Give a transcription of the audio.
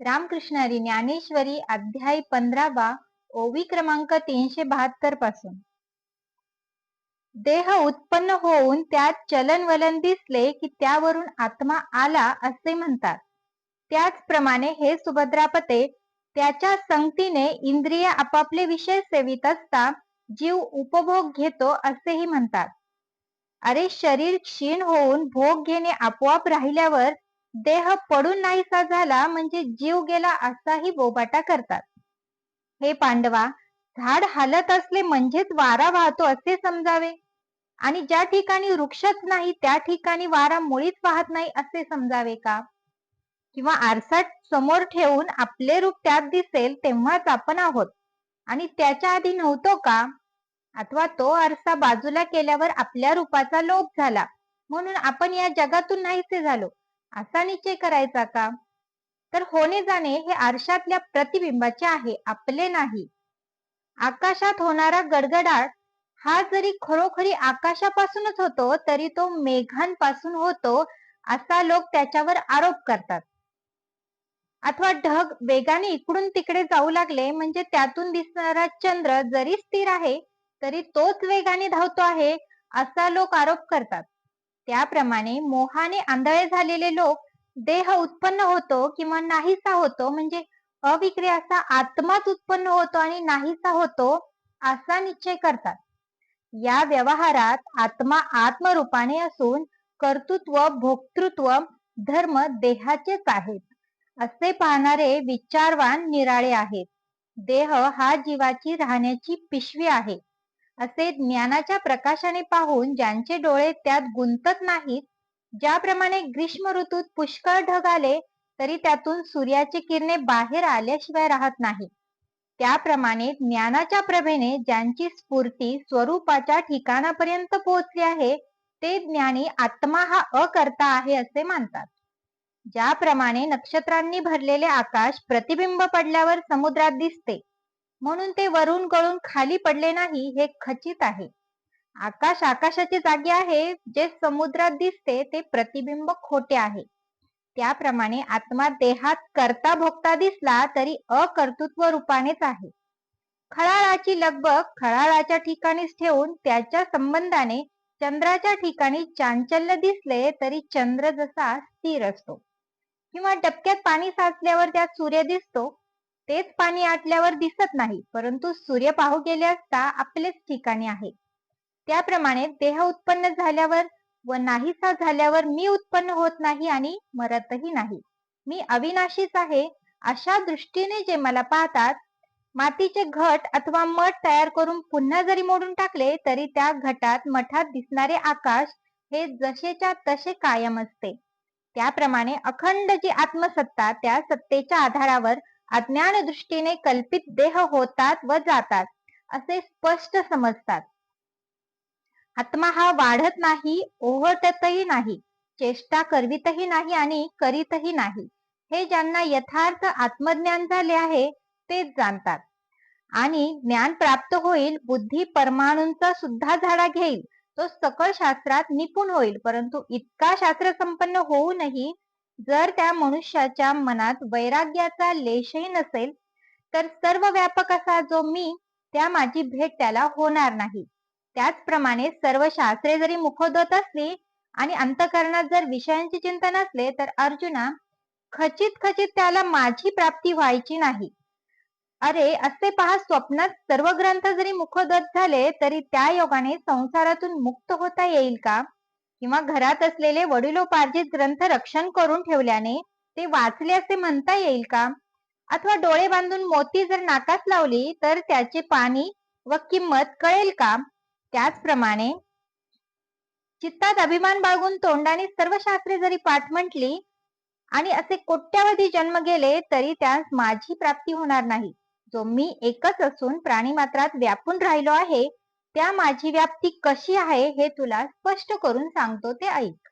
रामकृष्णारी ज्ञानेश्वरी अध्याय पंधरावा ओवी क्रमांक तीनशे बहात्तरपासून. देह उत्पन्न होऊन त्यात चलन वलन दिसले की त्यावरून आत्मा आला असे म्हणतात. त्याचप्रमाणे हे सुभद्रापते त्याच्या संगतीने इंद्रिय आपापले विषय सेवित असता जीव उपभोग घेतो असेही म्हणतात. अरे शरीर क्षीण होऊन भोग घेणे आपोआप राहिल्यावर देह पडून नाहीसा झाला म्हणजे जीव गेला असाही बोबाटा करतात. हे पांडवा झाड हालत असले म्हणजेच वारा वाहतो असे समजावे. आणि ज्या ठिकाणी वृक्षच नाही त्या ठिकाणी वारा मुळीच वाहत नाही असे समजावे का? किंवा आरसा समोर ठेवून आपले रूप त्यात दिसेल तेव्हाच आपण आहोत. आणि त्याच्या आधी नव्हतो का? अथवा तो आरसा बाजूला केल्यावर आपल्या रूपाचा लोप झाला. म्हणून आपण या जगातून नाहीसे झालो. असा निश्चय करायचा का? तर होणे जाणे हे आरशातल्या प्रतिबिंबाचे आहे आपले नाही. आकाशात होणारा गडगडाट हा जरी खरोखरी आकाशापासूनच होतो तरी तो मेघांपासून होतो असा लोक त्याच्यावर आरोप करतात. अथवा ढग वेगाने इकडून तिकडे जाऊ लागले म्हणजे त्यातून दिसणारा चंद्र जरी स्थिर आहे तरी तोच वेगाने धावतो आहे असा लोक आरोप करतात. त्याप्रमाणे मोहाने आंधळे झालेले लोक देह उत्पन्न होतो किंवा नाहीसा होतो म्हणजे अविक्रियाचा आत्माच उत्पन्न होतो आणि नाहीसा होतो असा निश्चय करतात. या व्यवहारात आत्मा आत्मरूपाने असून कर्तृत्व भोक्तृत्व धर्म देहाचेच आहेत. असे पाहणारे विचारवान निराळे आहेत. देह हा जीवाची राहण्याची पिशवी आहे. असे ज्ञानाच्या प्रकाशाने पाहून ज्यांचे डोळे त्यात गुंतत नाहीत ज्याप्रमाणे ग्रीष्म ऋतूत पुष्कळ ढग आले तरी त्यातून सूर्याची किरणे बाहेर आल्याशिवाय राहत नाही त्याप्रमाणे ज्ञानाच्या प्रभेने ज्यांची स्फूर्ती स्वरूपाच्या ठिकाणापर्यंत पोहोचली आहे ते ज्ञानी आत्मा हा अकर्ता आहे असे मानतात. ज्याप्रमाणे नक्षत्रांनी भरलेले आकाश प्रतिबिंब पडल्यावर समुद्रात दिसते म्हणून ते वरून गळून खाली पडले नाही हे खचित आहे. आकाश आकाशाची जागी आहे जे समुद्रात दिसते ते प्रतिबिंब खोटे आहे. त्याप्रमाणे आत्मा देहात करता भोगता दिसला तरी अकर्तृत्व रूपानेच आहे. खळाळाची लगबग खळाळाच्या ठिकाणीच ठेवून त्याच्या संबंधाने चंद्राच्या ठिकाणी चांचल्य दिसले तरी चंद्र जसा स्थिर असतो. किंवा डबक्यात पाणी साचल्यावर त्यात सूर्य दिसतो तेच पाणी आटल्यावर दिसत नाही परंतु सूर्य पाहू गेले असता आपलेच ठिकाणी आहे त्याप्रमाणे देह उत्पन्न झाल्यावर व नाहीसा झाल्यावर मी उत्पन्न होत नाही आणि मरतही नाही. मी अविनाशीच आहे अशा दृष्टीने जे मला पाहतात मातीचे घट अथवा मठ तयार करून पुन्हा जरी मोडून टाकले तरी त्या घटात मठात दिसणारे आकाश हे जसेच्या तसे कायम असते. त्याप्रमाणे अखंड जी आत्मसत्ता त्या सत्तेच्या आधारावर अज्ञान दृष्टीने कल्पित देह होतात व जातात असे स्पष्ट समजतात. आत्मा हा वाढत नाही ओहटतही नाही चेष्टा करवितही नाही आणि करीतही नाही. हे ज्यांना यथार्थ आत्मज्ञान झाले आहे तेच जाणतात. आणि ज्ञान प्राप्त होईल बुद्धी परमाणूंचा सुद्धा झाडा घेईल तो सकळ शास्त्रात निपुण होईल परंतु इतका शास्त्र संपन्न होऊनही जर त्या मनुष्याच्या मनात वैराग्याचा लेशही नसेल तर सर्व व्यापक असा जो मी त्या माझी भेट त्याला होणार नाही. त्याचप्रमाणे सर्व शास्त्रे जरी मुखोदत असली आणि अंतकरणात जर विषयांची चिंता नसले तर अर्जुना खचित खचित त्याला माझी प्राप्ती व्हायची नाही. अरे असे पहा स्वप्नात सर्व ग्रंथ जरी मुखोदत झाले तरी त्या योगाने संसारातून मुक्त होता येईल का? किंवा घरात असलेले वडिलोपार्जित ग्रंथ रक्षण करून ठेवल्याने ते वाचले असे म्हणता येईल का? अथवा डोळे बांधून मोती जर नाकास लावली तर त्याचे पाणी व किंमत कळेल का? त्याचप्रमाणे चित्तात अभिमान बाळगून तोंडाने सर्व शास्त्रे जरी पाठ म्हटली आणि असे कोट्यावधी जन्म गेले तरी त्यास माझी प्राप्ती होणार नाही. जो मी एकच असून प्राणी मात्रात व्यापून राहिलो आहे त्या माझी व्याप्ती कशी आहे हे तुला स्पष्ट करून सांगतो ते ऐक.